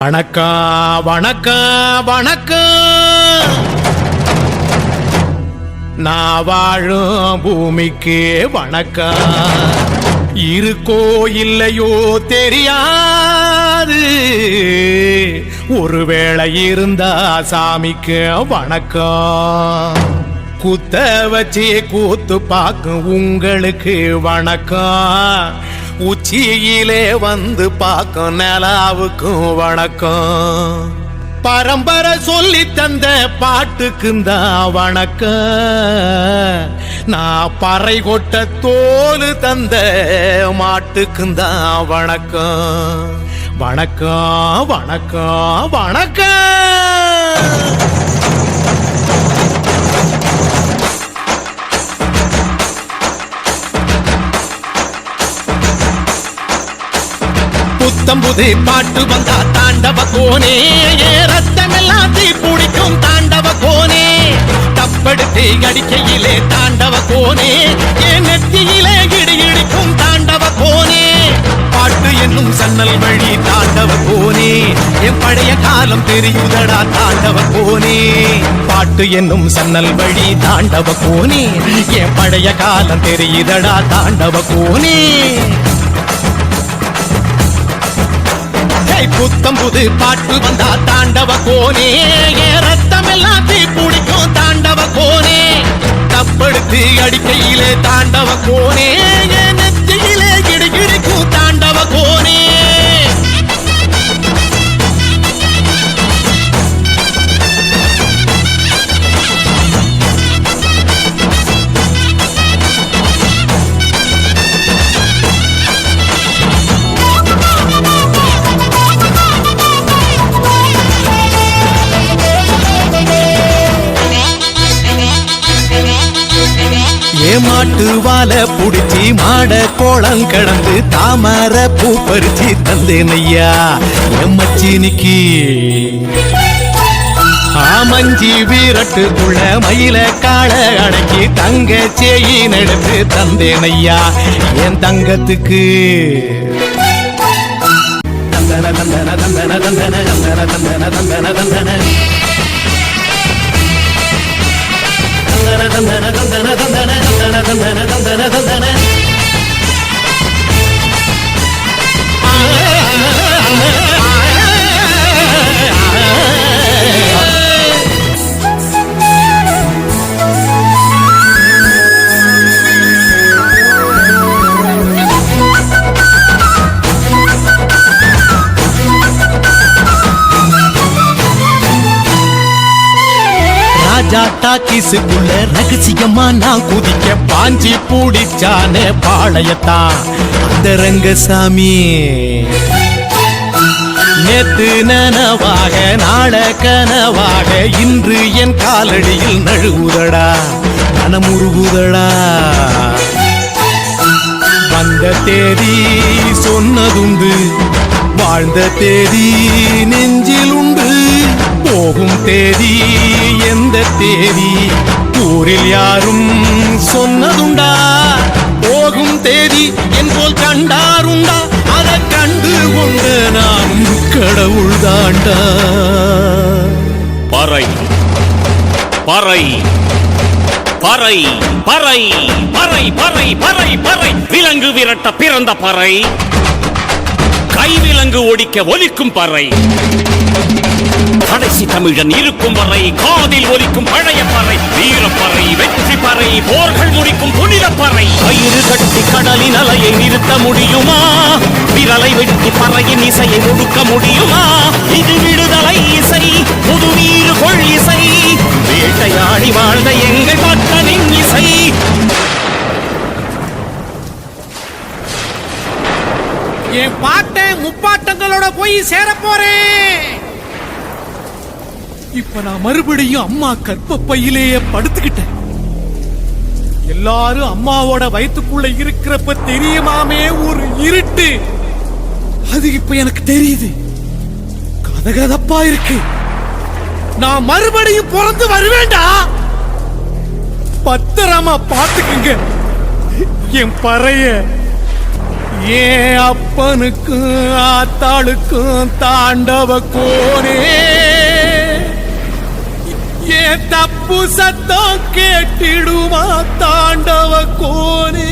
வணக்கம் வணக்கம் வணக்கம் நான் வாழும் பூமிக்கு வணக்கம் இருக்கோ இல்லையோ தெரியாது. ஒருவேளை இருந்தா சாமிக்கு வணக்கம் குத்த வச்சு கூத்து பார்க்கும் உங்களுக்கு வணக்கம் உச்சியிலே வந்து பார்க்கும் நிலாவுக்கும் வணக்கம். பரம்பரை சொல்லி தந்த பாட்டுக்குந்தான் வணக்கம். நான் பறை கொட்ட தோல் தந்த மாட்டுக்குந்தான் வணக்கம். வணக்கம் வணக்கம் வணக்கம். புத்தம்புது பாட்டு வந்தா தாண்டவ கோனே. ஏ ரத்தமெல்லாம் தீ பிடிக்கும் தாண்டவ கோனே. தப்படுத்து அடிக்கையிலே தாண்டவ கோனே. ஏ நெத்தியிலே இடி இடிக்கும் தாண்டவ கோனே. பாட்டு என்னும் சன்னல் வழி தாண்டவ கோனே. என் பழைய காலம் தெரியுதடா தாண்டவ கோனே. பாட்டு என்னும் சன்னல் வழி தாண்டவ கோனே. என் பழைய காலம் தெரியுதடா தாண்டவ கோனே. புத்தம் புது பாட்டு வந்தா தாண்டவ கோனே. என் ரத்தம் எல்லாம் தீ பிடிக்கும் தாண்டவ கோனே. தப்படுத்து அடிக்கையிலே தாண்டவ கோனே. ஏமாட்டு வாழ புடிச்சி மாட கோளம் கடந்து தாமர பூ பறிச்சு தந்தேன் ஐயா எம்மச்சினிக்கு ஆமஞ்சி வீரட்டுக்குள்ள மயில கால அடக்கி தங்க சேயின் நடத்து தந்தேன் ஐயா என் தங்கத்துக்கு தந்தன தந்தன தந்தன தந்தன தந்தன தந்தன தந்தன தந்தன தந்தன தந்தன தந்தன தந்தன தந்தன தந்தன தந்தன. தந்தன கிசுக்குள்ள ரகசியமா நான் குதிக்க பாஞ்சி பூடிச்சானே பாளையத்தான். அந்த ரங்கசாமி. நேத்து நனவாக நாள கனவாக இன்று என் காலடியில் நழுவுதடா மனமுருகுதடா வந்த தேதி சொன்னதுண்டு வாழ்ந்த தேதி நெஞ்சி போகும் தேதி எந்த தேதி? ஊரில் யாரும் சொன்னதுண்டா? போகும் தேதி என் போல் கண்டாருண்டா? அதை கண்டு கொண்ட நாம் கடவுள் தாண்டா. பறை பறை பறை பறை பறை பறை பறை பறை. விலங்கு விரட்ட பிறந்த பறை. கைவிலங்கு ஒடிக்க ஒலிக்கும் பறை. கடைசி தமிழன் இருக்கும் வரை காதில் ஒலிக்கும் பழைய பறை வீரப்பறை வெற்றி பறை போர்கள் முடிக்கும் புனித பறை. கயிறு கட்டி கடலின் அலையை நிறுத்த முடியுமா? விரலை வெட்டி பறையின் இசையை ஒடுக்க முடியுமா? இது விடுதலை இசை புது வீறு கொள் இசை. வேட்டையாடி வாழ்ந்த எங்கள் மக்களின் இசை. என் பாட்டை முப்பாட்டங்களோட போய் சேரப்போறேன் இப்ப நான் மறுபடியும் அம்மா கற்பப்பையிலேயே படுத்துக்கிட்டேன். எல்லாரும் அம்மாவோட வயித்துக்குள்ள இருக்கிறப்ப தெரியுமாமே ஒரு இருட்டு. அது இப்ப எனக்கு தெரியுது. கதகதப்பா இருக்கு. நான் மறுபடியும் பிறந்து வருவேண்டா. பத்திரமா பாத்துக்குங்க என் பறைய. ஏன் அப்பனுக்கும் ஆத்தாளுக்கும் தாண்டவ கோனே ஏன் தப்பு சத்தம் கேட்டிடுமா தாண்டவ கோனே